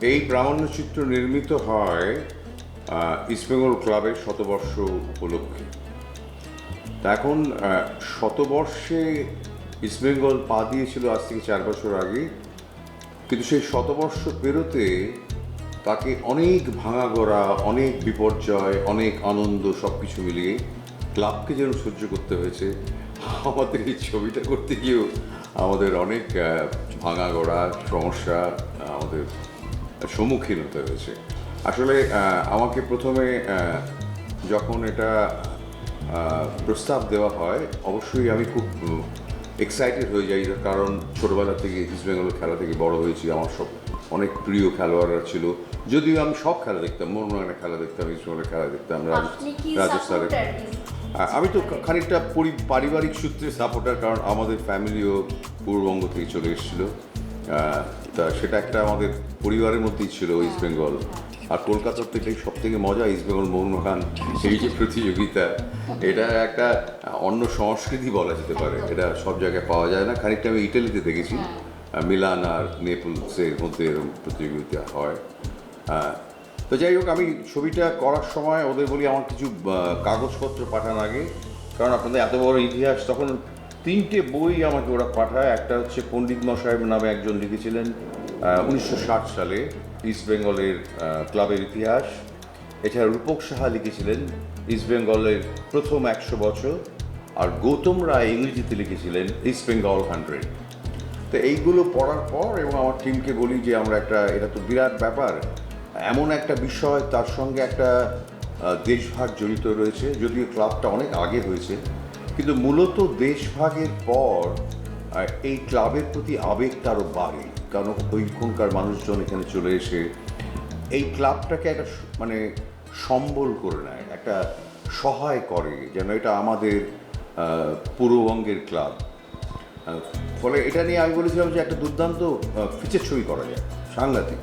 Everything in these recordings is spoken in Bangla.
এই প্রামাণ্যচিত্র নির্মিত হয় ইস্টবেঙ্গল ক্লাবের শতবর্ষ উপলক্ষে। এখন শতবর্ষে ইস্টবেঙ্গল পা দিয়েছিল আজ থেকে চার বছর আগে, কিন্তু সেই শতবর্ষ পেরোতে তাকে অনেক ভাঙা গড়া অনেক বিপর্যয়, অনেক আনন্দ সব কিছু মিলিয়ে ক্লাবকে যেন সহ্য করতে হয়েছে। আমাদের এই ছবিটা করতে গিয়েও আমাদের অনেক ভাঙা গড়া সমস্যা, আমাদের সম্মুখীন হতে হয়েছে। আসলে আমাকে প্রথমে যখন এটা প্রস্তাব দেওয়া হয় অবশ্যই আমি খুব এক্সাইটেড হয়ে যাই কারণ ছোটবেলা থেকে ইস্ট বেঙ্গলের খেলা থেকে বড় হয়েছি। আমার সব অনেক প্রিয় খেলোয়াড়রা ছিল। যদিও আমি সব খেলা দেখতাম মোহনবাগানের খেলা দেখতাম ইস্ট বেঙ্গলের খেলা দেখতাম রাজস্থানের আমি তো খানিকটা পরি- পারিবারিক সূত্রে সাপোর্টার কারণ আমাদের ফ্যামিলিও পূর্ববঙ্গ থেকে চলে এসেছিল। তা সেটা একটা আমাদের পরিবারের মধ্যেই ছিল ইস্ট বেঙ্গল আর কলকাতার থেকে সব থেকে মজা ইস্ট বেঙ্গল মোহনবাগান এই যে প্রতিযোগিতা, এটা একটা অন্য সংস্কৃতি বলা যেতে পারে। এটা সব জায়গায় পাওয়া যায় না। খানিকটা আমি ইটালিতে দেখেছি। মিলান আর নেপলসের মধ্যে এরকম প্রতিযোগিতা হয়। তো যাই হোক, আমি ছবিটা করার সময় ওদের বলি, আমার কিছু কাগজপত্র পাঠান আগে। কারণ আপনাদের এত বড় ইতিহাস, তখন তিনটে বই আমাকে ওরা পাঠায়। একটা হচ্ছে পণ্ডিত মশাহেব নামে একজন লিখেছিলেন উনিশশো ষাট সালে ইস্ট বেঙ্গলের ক্লাবের ইতিহাস। এছাড়া রূপক সাহা লিখেছিলেন, ইস্ট বেঙ্গলের প্রথম একশো বছর। আর গৌতম রায় ইংরেজিতে লিখেছিলেন, ইস্ট বেঙ্গল হান্ড্রেড। তো এইগুলো পড়ার পর এবং আমার টিমকে বলি যে আমরা একটা, এটা তো বিরাট ব্যাপার, এমন একটা বিষয় তার সঙ্গে একটা দেশভাগ জড়িত রয়েছে। যদিও ক্লাবটা অনেক আগে হয়েছে কিন্তু মূলত দেশভাগের পর এই ক্লাবের প্রতি আবেগটা আরও বাড়ে। কারণ ওইখানকার মানুষজন এখানে চলে এসে এই ক্লাবটাকে একটা মানে সম্বল করে নেয়, একটা সহায় করে যেন এটা আমাদের পূর্ববঙ্গের ক্লাব। ফলে এটা নিয়ে আমি বলেছিলাম যে একটা দুর্দান্ত ফিচার ছবি করা যায়, সাংঘাতিক।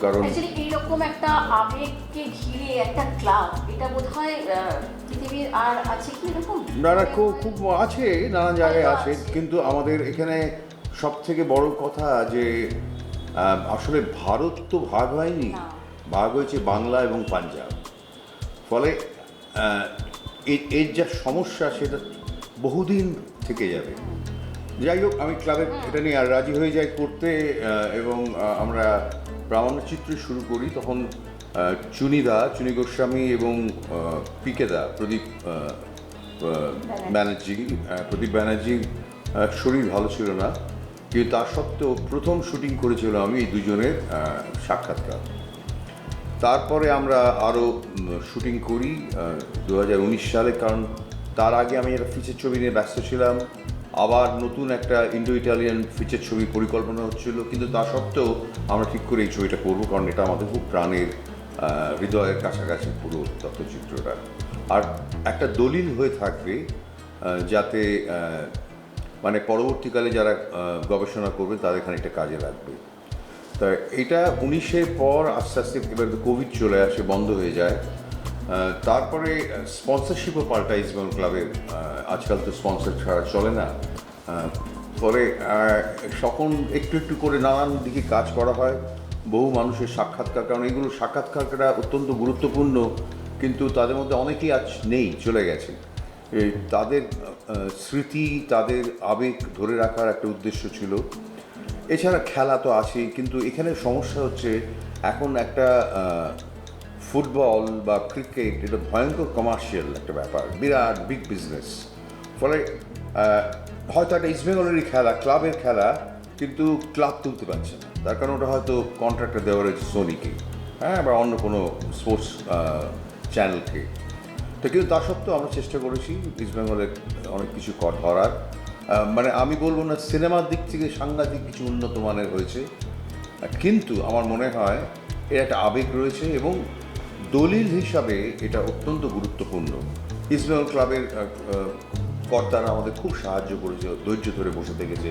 কারণ এইরকম একটা আবেগকে ঘিরে একটা ক্লাব এটা বোধহয় পৃথিবীর আর আছে কি এরকম? না না খুব খুব আছে নানান জায়গায় আছে কিন্তু আমাদের এখানে সব থেকে বড় কথা যে আসলে ভারত তো ভাগ হয়নি ভাগ হয়েছে বাংলা এবং পাঞ্জাব। ফলে এর যা সমস্যা সেটা বহুদিন থেকে যাবে। যাই হোক আমি ক্লাবে এটা নিয়ে আর রাজি হয়ে যাই করতে এবং আমরা প্রামাণ্যচিত্র শুরু করি, তখন চুনিদা, চুনি গোস্বামী এবং পিকেদা, প্রদীপ ব্যানার্জি প্রদীপ ব্যানার্জির শরীর ভালো ছিল না। কিন্তু তা সত্ত্বেও প্রথম শুটিং করেছিল আমি এই দুজনের সাক্ষাৎকার। তারপরে আমরা আরও শুটিং করি দু হাজার উনিশ সালে, কারণ তার আগে আমি একটা ফিচের ছবি নিয়ে ব্যস্ত ছিলাম। আবার নতুন একটা ইন্ডো ইটালিয়ান ফিচার ছবি পরিকল্পনা হচ্ছিল, কিন্তু তা সত্ত্বেও আমরা ঠিক করে এই ছবিটা করব, কারণ এটা আমাদের খুব প্রাণের হৃদয়ের কাছাকাছি পুরো তথ্যচিত্রটা আর একটা দলিল হয়ে থাকবে যাতে মানে পরবর্তীকালে যারা গবেষণা করবে তাদের খানিকটা কাজে লাগবে। তা এটা উনিশের পর আস্তে আস্তে এবার কোভিড চলে আসে, বন্ধ হয়ে যায়। তারপরে স্পন্সরশিপও পাল্টায় ইসবেঙ্গল ক্লাবের আজকাল তো স্পন্সর ছাড়া চলে না। ফলে আহ, একটু একটু করে নানান দিকে কাজ করা হয়। বহু মানুষের সাক্ষাৎকার কারণ এগুলো সাক্ষাৎকারটা অত্যন্ত গুরুত্বপূর্ণ কিন্তু তাদের মধ্যে অনেকেই আজ নেই চলে গেছে। তাদের স্মৃতি তাদের আবেগ ধরে রাখার একটা উদ্দেশ্য ছিল। এছাড়া খেলা তো আছেই কিন্তু এখানে সমস্যা হচ্ছে এখন একটা ফুটবল বা ক্রিকেট, এটা ভয়ঙ্কর কমার্শিয়াল একটা ব্যাপার, বিরাট বিগ বিজনেস ফলে হয়তো একটা ইস্টবেঙ্গলেরই খেলা ক্লাবের খেলা, কিন্তু ক্লাব তুলতে পারছে না। তার কারণ ওটা হয়তো কন্ট্রাক্টটা দেওয়া রয়েছে সোনিকে হ্যাঁ বা অন্য কোনো স্পোর্টস চ্যানেলকে তো কিন্তু তা সত্ত্বেও আমরা চেষ্টা করেছি ইস্টবেঙ্গলের অনেক কিছু ধরার। মানে আমি বলব না সিনেমার দিক থেকে সাংঘাতিক কিছু উন্নত মানের হয়েছে। কিন্তু আমার মনে হয়, এর একটা আবেগ রয়েছে এবং দলিল হিসাবে এটা অত্যন্ত গুরুত্বপূর্ণ। ইস্টবেঙ্গল ক্লাবের কর্তারা আমাদের খুব সাহায্য করেছে, ধৈর্য ধরে বসে থেকেছে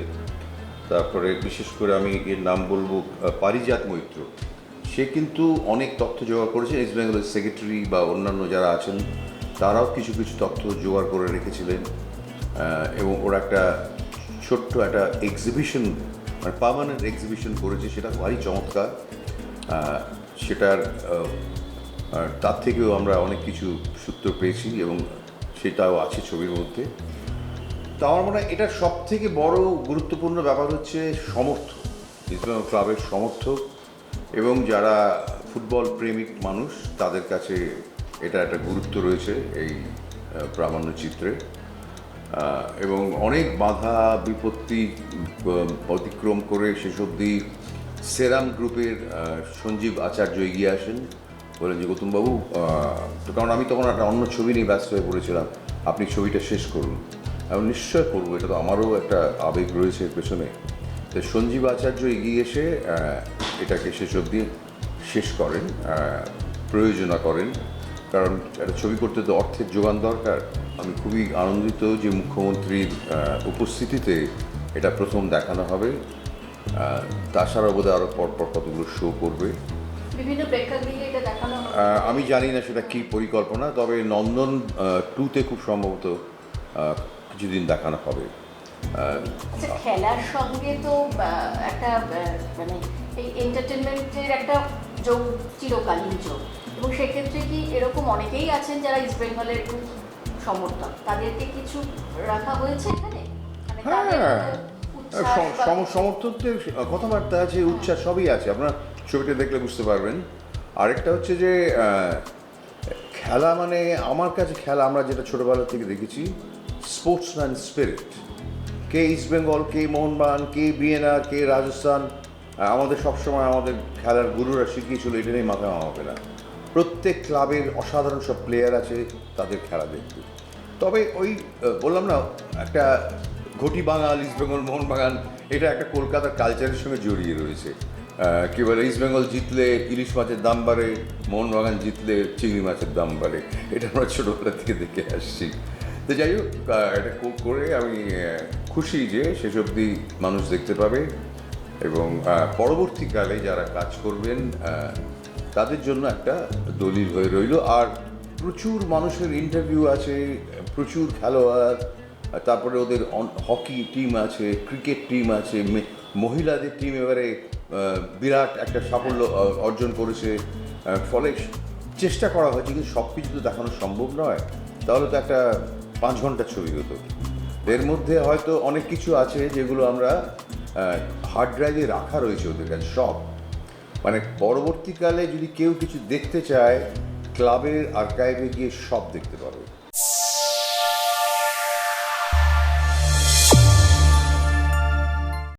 তারপরে বিশেষ করে আমি এর নাম বলব পারিজাত মৈত্র। সে কিন্তু অনেক তথ্য জোগাড় করেছে। ইস্ট বেঙ্গলের সেক্রেটারি বা অন্যান্য যারা আছেন, তারাও কিছু কিছু তথ্য জোগাড় করে রেখেছিলেন। এবং ওরা একটা ছোট্ট একটা এক্সিবিশন মানে পার্মানেন্ট এক্সিবিশন করেছে। সেটা ভারী চমৎকার। সেটার আর তার থেকেও আমরা অনেক কিছু সূত্র পেয়েছি এবং সেটাও আছে ছবির মধ্যে। তা আমার মনে হয় এটার সব থেকে বড় গুরুত্বপূর্ণ ব্যাপার হচ্ছে সমর্থক ইসলাম ক্লাবের সমর্থক এবং যারা ফুটবল প্রেমিক মানুষ, তাদের কাছে এটা একটা গুরুত্ব রয়েছে এই প্রামাণ্য চিত্রে। এবং অনেক বাধা, বিপত্তি অতিক্রম করে শেষ অবধি সেরাম গ্রুপের সঞ্জীব আচার্য এগিয়ে আসেন। বলেন যে গৌতমবাবু কারণ আমি তখন একটা অন্য ছবি নিয়ে ব্যস্ত হয়ে পড়েছিলাম। আপনি ছবিটা শেষ করুন। আমি নিশ্চয় করব এটা তো আমারও একটা আবেগ রয়েছে পেছনে। তো সঞ্জীব আচার্য এগিয়ে এসে এটাকে শেষ অবধি শেষ করেন প্রয়োজনা করেন। কারণ একটা ছবি করতে তো অর্থের যোগান দরকার। আমি খুবই আনন্দিত যে মুখ্যমন্ত্রীর উপস্থিতিতে এটা প্রথম দেখানো হবে। আহ, তাছাড়াও বোধহয় আরও পরপর কতগুলো শো করবে। বিভিন্ন প্রেক্ষাগৃহে এটা দেখানো আমি জানি না সেটা কি পরিকল্পনা তবে নন্দন টুতে খুব সম্ভবত কিছুদিন দেখানো হবে। আচ্ছা খেলার সঙ্গে তো একটা মানে এই এন্টারটেনমেন্টের একটা যোগ চিরকালীন যোগ। এবং সেক্ষেত্রে কি এরকম অনেকেই আছেন যারা ইস্ট বেঙ্গলের সমর্থক তাদেরকে কিছু রাখা হয়েছে এখানে? মানে হ্যাঁ। সমর্থকদের কথাবার্তা আছে উচ্ছ্বাস সবই আছে। আপনার ছবিটা দেখলে বুঝতে পারবেন। আরেকটা হচ্ছে যে খেলা মানে আমার কাছে খেলা আমরা যেটা ছোটবেলা থেকে দেখেছি স্পোর্টসম্যান স্পিরিট কে ইস্ট বেঙ্গল কে মোহনবাগান কে বিএনআর কে রাজস্থান আমাদের সবসময় আমাদের খেলার গুরুরা শিখিয়েছিল এটা নিয়ে মাথা হবে না। প্রত্যেক ক্লাবের অসাধারণ সব প্লেয়ার আছে তাদের খেলা দেখতে তবে ওই বললাম না একটা ঘটি বাঙাল ইস্ট বেঙ্গল মোহনবাগান এটা একটা কলকাতার কালচারের সঙ্গে জড়িয়ে রয়েছে। কি বলে ইস্ট বেঙ্গল জিতলে ইলিশ মাছের দাম বাড়ে মোহনবাগান জিতলে চিংড়ি মাছের দাম বাড়ে, এটা আমরা ছোটোবেলা থেকে দেখে আসছি। তো যাই হোক এটা করে আমি খুশি যে শেষ অবধি মানুষ দেখতে পাবে এবং পরবর্তীকালে যারা কাজ করবেন তাদের জন্য একটা দলিল হয়ে রইল। আর প্রচুর মানুষের ইন্টারভিউ আছে, প্রচুর খেলোয়াড় তারপরে ওদের হকি টিম আছে ক্রিকেট টিম আছে মহিলাদের টিম এবারে বিরাট একটা সাফল্য অর্জন করেছে। ফলে চেষ্টা করা হয়েছে, কিন্তু সব কিছু তো দেখানো সম্ভব নয়। তাহলে তো একটা পাঁচ ঘণ্টার ছবি হতো। এর মধ্যে হয়তো অনেক কিছু আছে যেগুলো আমরা হার্ড ড্রাইভে রাখা রয়েছে ওদের কাছে, সব। মানে পরবর্তীকালে যদি কেউ কিছু দেখতে চায় ক্লাবের আর্কাইভে গিয়ে সব দেখতে পাবে।